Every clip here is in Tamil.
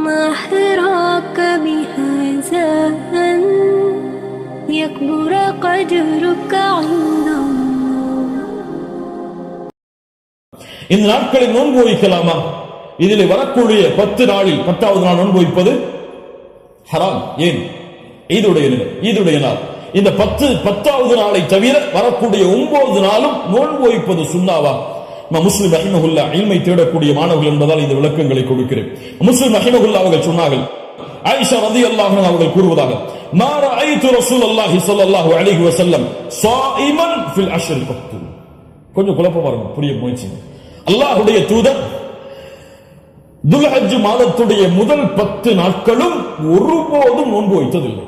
ما حراك بهذا أن يكبر قدرك عند الله இந்த நாட்களில் நோன்பு வைக்கலாமா இதில் வரக்கூடிய பத்து நாளில் பத்தாவது நாள் நோன்பு வைப்பது ஹராம் ஏன் ஈதுடைய நிலை ஈதுடைய நாள் இந்த பத்து பத்தாவது நாளை தவிர வரக்கூடிய ஒன்பது நாளும் நோன்பு வைப்பது சுண்ணாவா நான் முஸ்லிம் ரஹிமகுல்லா இல்மை தேடக்கூடிய மாணவர்கள் என்பதால் இந்த விளக்கங்களை கொடுக்கிறேன். முஸ்லிம் ரஹிமகுல்லா அவர்கள் சொன்னார்கள். ஆயிஷா ரதி அல்லாஹ் அவர்கள் கூறுவதாக மாற ஐத்து ரசூல் அல்லாஹி ஸல்லல்லாஹு அலிஹி வசல்லம் ஸாயிமன் ஃபில் அஷ்ரில் பத்து கொஞ்சம் குழப்பமா இருக்கும் புரிய முயற்சி. அல்லாஹுடைய தூதர் துல்ஹஜ் மாதத்துடைய முதல் பத்து நாட்களும் ஒருபோதும் நோன்பு வைத்ததில்லை.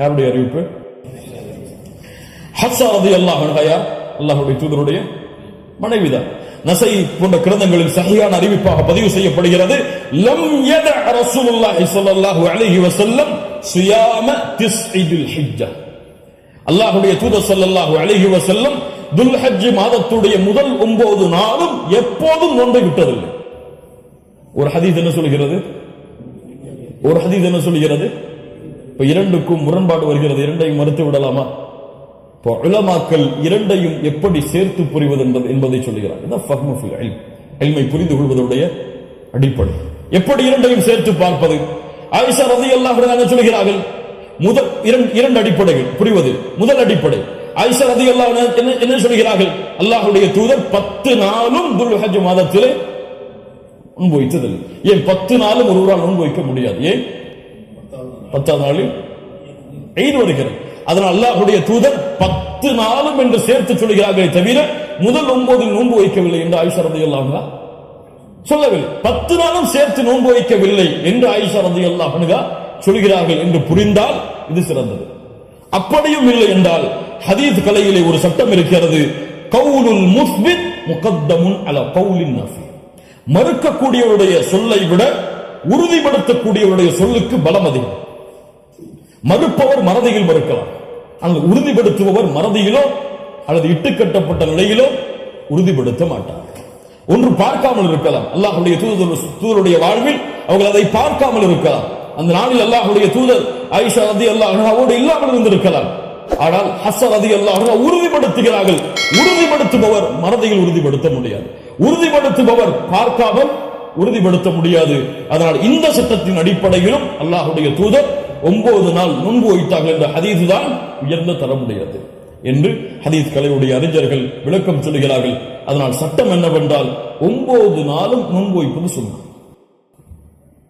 யாருடைய அறிவிப்பு? ஹப்சா ரதி அல்லாஹ் யார்? அல்லாஹ்வுடைய தூதருடைய மனைவிதான். நசை போன்ற கிரந்தங்களில் சரியான அறிவிப்பாக பதிவு செய்யப்படுகிறது. லம் யத ரசூலுல்லாஹி ஸல்லல்லாஹு அலைஹி வஸல்லம் சியாம திஸ்இதுல் ஹிஜ்ஜா அல்லாஹ்வுடைய தூதர் ஸல்லல்லாஹு அலைஹி வஸல்லம் துல்ஹஜ் மாதத்துடைய முதல் ஒன்பது நாளும் எப்போதும் நோன்பை விட்டதில்லை. ஒரு ஹதீஸ் என்ன சொல்கிறது? ஒரு ஹதீஸ் என்ன சொல்கிறது? இப்ப இரண்டுக்கும் முரண்பாடு வருகிறது. இரண்டையும் மறுத்து விடலாமா? இப்போ உலமாக்கள் இரண்டையும் எப்படி சேர்த்து புரிவது என்பது என்பதை சொல்லுகிறார். இதான் புரிந்து கொள்வதுடைய அடிப்படை. எப்படி இரண்டையும் சேர்த்து பார்ப்பது? ஆயிஷா ரதி அல்லாஹ் சொல்கிறார்கள் முதல் இரண்டு இரண்டு அடிப்படைகள் புரிவது முதல் அடிப்படை. ஆயிஷா ரதி அல்லாஹ் என்ன என்ன சொல்கிறார்கள் அல்லாஹுடைய தூதர் பத்து நாளும் துல்ஹஜ் மாதத்திலே நோன்பு வைத்ததில்லை ஏன் பத்து நாளும் ஒருவரால் நோன்பு வைக்க முடியாது? ஏன்? பத்தாவது நாளில்? ஈத் வருகிறது. அதனால் அல்லாஹுடைய தூதர் பத்து நாளும் என்று சேர்த்து சொல்கிறார்களே தவிர முதல் ஒன்பதில் நோன்பு வைக்கவில்லை என்று ஆயுஷா ரதி அல்லாஹா சொல்லவில்லை. பத்து நாளும் சேர்த்து நோன்பு வைக்கவில்லை என்று ஆயுஷா ரதி அன்ஹா சொல்கிறார்கள் என்று புரிந்தால் இது சிறந்தது. அப்படியும் இல்லை என்றால் ஹதீஸ் கலையிலே ஒரு சட்டம் இருக்கிறது. கவுலுல் முஸ்பித் முகத்தமுன் அல கவுலின் நஃபி. மறுக்கக்கூடியவருடைய சொல்லை விட உறுதிப்படுத்தக்கூடியவருடைய சொல்லுக்கு பலம் அதிகம். மறுப்பவர் மறதியில் மறுக்கலாம். அங்கு உறுதிப்படுத்துபவர் மறதியிலோ அல்லது இட்டுக்கட்டப்பட்ட நிலையிலோ உறுதிப்படுத்த மாட்டார். ஒன்று பார்க்காமல் இருக்கலாம். அல்லாஹுடைய தூதர் தூதருடைய வாழ்வில் அவர்கள் அதை பார்க்காமல் இருக்கலாம். அந்த நாளில் அல்லாஹுடைய தூதர் ஐஷா ரதி அல்லாஹோடு இல்லாமல் இருந்திருக்கலாம். ஆனால் ஹசர் ரதி அல்லாஹ் உறுதிப்படுத்துகிறார்கள். உறுதிப்படுத்துபவர் மறதியில் உறுதிப்படுத்த முடியாது. உறுதிப்படுத்துபவர் பார்க்காமல் உறுதிப்படுத்த முடியாது. அதனால் இந்த சட்டத்தின் அடிப்படையிலும் அல்லாஹுடைய தூதர் ஒன்பது நாள் நோன்பு வைத்தார்கள் என்ற ஹதீஸ் தான் உயர்ந்த தரமுடையது என்று ஹதீஸ் கலையுடைய அறிஞர்கள் விளக்கம் சொல்லுகிறார்கள். அதனால் சட்டம் என்னவென்றால் ஒன்பது நாளும் நோன்பு வைப்பது சொன்னார்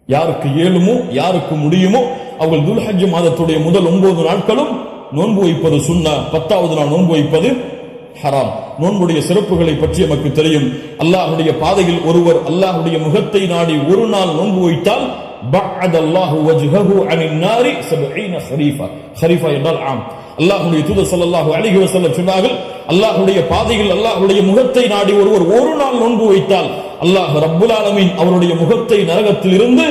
யாருக்கு இயலுமோ யாருக்கு முடியுமோ அவர்கள் துல்ஹஜ் மாதத்துடைய முதல் ஒன்பது நாட்களும் நோன்பு வைப்பது சுண்ணா. பத்தாவது நாள் நோன்பு வைப்பது ஹராம். நோன்புடைய சிறப்புகளை பற்றி நமக்கு தெரியும். அல்லாஹ்வுடைய பாதையில் ஒருவர் அல்லாஹ்வுடைய முகத்தை நாடி ஒரு நாள் நோன்பு வைத்தால் பஅத அல்லாஹு வஜ்ஹஹு அனின் நாரி 70 ஹரீஃபா ஹரீஃபா என்றால் ஆம். அல்லாஹ்வுடைய தூதர் ஸல்லல்லாஹு அலைஹி வஸல்லம் சொன்னார்கள் அல்லாஹ்வுடைய பாதையில் அல்லாஹ்வுடைய முகத்தை நாடி ஒருவர் ஒரு நாள் நோன்பு வைத்தால் அல்லாஹ் ரப்புல் ஆலமீன் அவருடைய முகத்தை நரகத்தில் இருந்து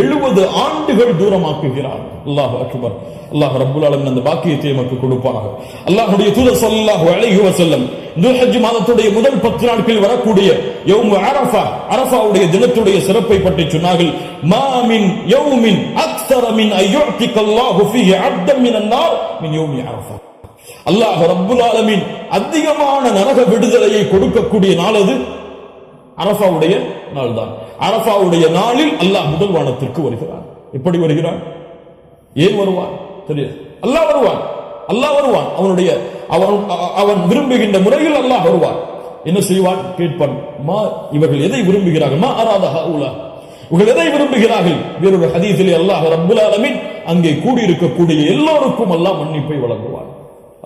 எழுபது ஆண்டுகள் தூரமாக்குகிறார். அல்லாஹ் அக்பர். அல்லாஹ் ரப்புல் ஆலமின் அந்த பாக்கியத்தை நமக்கு கொடுப்பார்கள் அல்லாஹுடைய தூதர் ஸல்லல்லாஹு அழகி வசல்லம் துல்ஹஜ் மாதத்துடைய முதல் பத்து நாட்களில் வரக்கூடிய யௌம் அரஃபா அரஃபாவுடைய தினத்துடைய சிறப்பை பற்றி சொன்னார்கள். மாமின் யௌமின் அக்ஸர மின் அய்யுத்திக அல்லாஹு ஃபீஹி அப்தன் மின் யௌமி அரஃபா. அல்லாஹ் ரப்புல் ஆலமின் அதிகமான நரக விடுதலையை கொடுக்கக்கூடிய நாள் அது. அரசாவுடைய நாள் தான் அரஃபாவுடைய நாளில் அல்லாஹ் முதல் வானத்திற்கு வருகிறான். எப்படி வருகிறான்? ஏன் வருவான்? தெரியாது. அல்லாஹ் வருவான். அல்லாஹ் வருவான். அவனுடைய அவன் அவன் விரும்புகின்ற முறையில் அல்லாஹ் வருவான். என்ன செய்வான்? கேட்பான் மா இவர்கள் எதை விரும்புகிறார்கள்? மா அராதா ஹவுலா. இவர்கள் எதை விரும்புகிறார்கள்? வேறொரு ஹதீஸிலே அல்லாஹ் ரப்புல் அலமின் அங்கே கூடியிருக்கக்கூடிய எல்லோருக்கும் அல்லாஹ் மன்னிப்பை வழங்குவான்.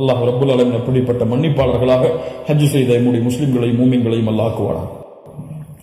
அல்லாஹ் ரப்புல் ஆலமீன் அப்படிப்பட்ட மன்னிப்பாளர்களாக ஹஜ் செய்த முடி முஸ்லிம்களையும் மூமின்களையும் அல்லாஹ்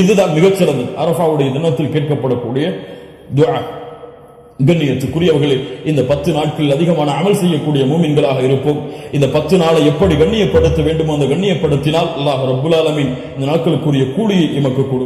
இதுதான் மிகச்சிறந்தது அரபாவுடைய தினத்தில் கேட்கப்படக்கூடிய துவா கண்ணியத்துக்குரியவர்களே இந்த பத்து நாட்களில் அதிகமான அமல் செய்யக்கூடிய மூமின்களாக இருப்போம். இந்த பத்து நாளை எப்படி கண்ணியப்படுத்த வேண்டுமோ அந்த கண்ணியப்படுத்தினால் அல்லாஹ் ரபுல் ஆலமின் இந்த நாட்களுக்குரிய கூலியை எமக்கு கொடு